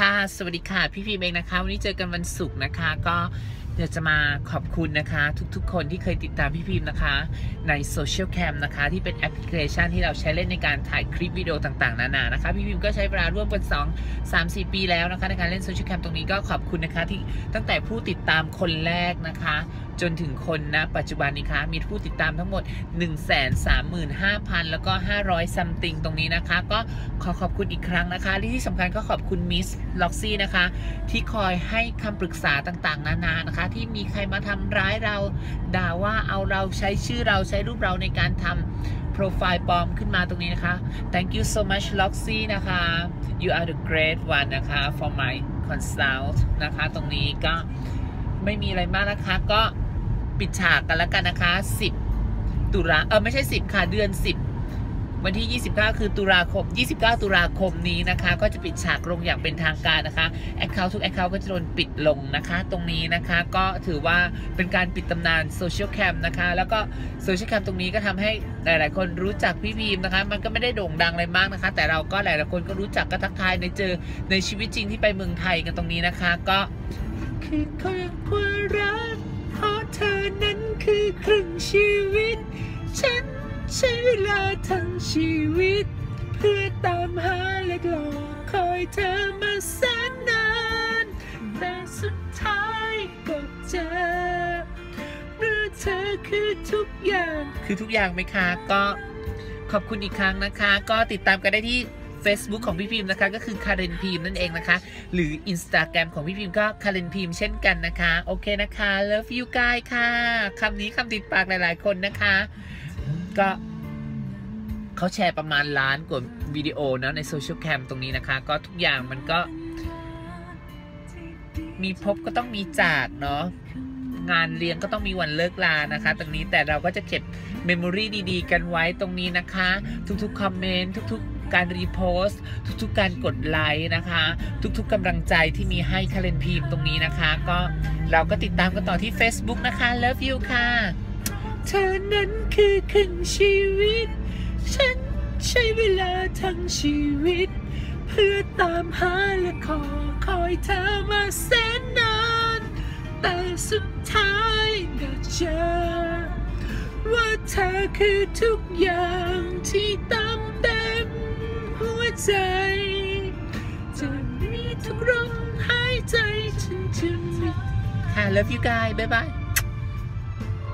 ค่ะสวัสดีค่ะพี่พีเองนะคะ วันนี้เจอกันวันศุกร์นะคะ ก็เดี๋ยวจะมาขอบคุณนะคะ ทุกๆ คนที่เคยติดตามพี่พิมนะคะ ในโซเชียลแคมนะคะ ที่เป็นแอปพลิเคชันที่เราใช้เล่นในการถ่ายคลิปวิดีโอต่างๆ นานานะคะ พี่พิมก็ใช้เวลาร่วมกัน 2 3 4 ปีแล้วนะคะ ในการเล่นโซเชียลแคมตรงนี้ก็ขอบคุณนะคะที่ตั้งแต่ผู้ติดตามคนแรกนะคะ จนถึงคนนะปัจจุบันนี้คะมีผู้ติดตามทั้งหมด 135,000 แล้วก็ 500 ซัมติงตรงนี้นะคะ ก็ขอขอบคุณอีกครั้งนะคะที่สำคัญก็ขอบคุณมิสล็อกซี่นะคะ ที่คอยให้คำปรึกษาต่างๆ นานานะคะ ที่มีใครมาทำร้ายเราด่าว่าเอาเราใช้ชื่อเราใช้รูปเราในการทำโปรไฟล์ปลอมขึ้นมาตรงนี้นะคะ thank you so much Loxy นะคะ you are the great one นะคะ for my consult นะคะ ตรงนี้ก็ไม่มีอะไรมากนะคะก็ ปิดฉากกันแล้วกันนะคะ 10 ตุลาเออไม่ใช่ 10 ค่ะ เดือน 10 วันที่ 29 คือตุลาคม 29 ตุลาคมนี้นะคะ ก็จะปิดฉากลงอย่างเป็นทางการนะคะแอคเคาท์ทุกแอคเคาท์ก็จะโดนปิดลงนะคะ ตรงนี้นะคะก็ถือว่าเป็นการปิดตำนานโซเชียลแคมนะคะ แล้วก็โซเชียลแคมตรงนี้ก็ทำให้หลาย ๆ คนรู้จักพี่พีมนะคะ มันก็ไม่ได้โด่งดังอะไรมากนะคะ แต่เราก็หลาย ๆ คนก็รู้จักก็ทักทายในเจอในชีวิตจริงที่ไปเมืองไทยกันตรงนี้นะคะ ก็คือความรัก ทั้งชีวิต เพื่อตามหาและรอคอยเธอมาแสนนานแต่สุดท้ายก็เจอเมื่อเธอคือทุกอย่าง คือทุกอย่างไหมคะก็ขอบคุณอีกครั้งนะคะ ก็ติดตามกันได้ที่ Facebook ของพี่พิมพ์นะคะ ก็คือคาเรนพิมพ์นั่นเองนะคะ หรือ Instagram ของพี่พิมพ์ก็คาเรนพิมพ์เช่นกันนะคะ โอเคนะคะ Love you guys ค่ะคำนี้คำติดปากหลายๆคนนะคะ ก็ เขาแชร์ประมาณล้านกว่าวิดีโอนะในโซเชียลแคมตรงนี้นะคะ ก็ทุกอย่างมันก็ มีพบก็ต้องมีจากเนาะงานเลี้ยงก็ต้องมีวันเลิกลานะคะ ตรงนี้แต่เราก็จะเก็บเมมโมรีดีๆ กันไว้ตรงนี้นะคะ ทุกๆคอมเมนต์ทุกๆ การรีโพสต์ทุกๆ การกดไลค์นะคะ ทุกๆกำลังใจที่มีให้คาเลนพีมตรงนี้นะคะ ก็เราก็ติดตามกันต่อที่ Facebook นะคะ Love you ค่ะ เธอนั้นคือครึ่งชีวิต ใช้เวลาทั้งชีวิต เพื่อตามหาและขอคอยเธอมาแสนนาน แต่สุดท้ายก็เจอ ว่าเธอคือทุกอย่างที่เติมเต็มหัวใจ จะมีทุกลมหายใจฉันจะมีค่ะ love you guys bye bye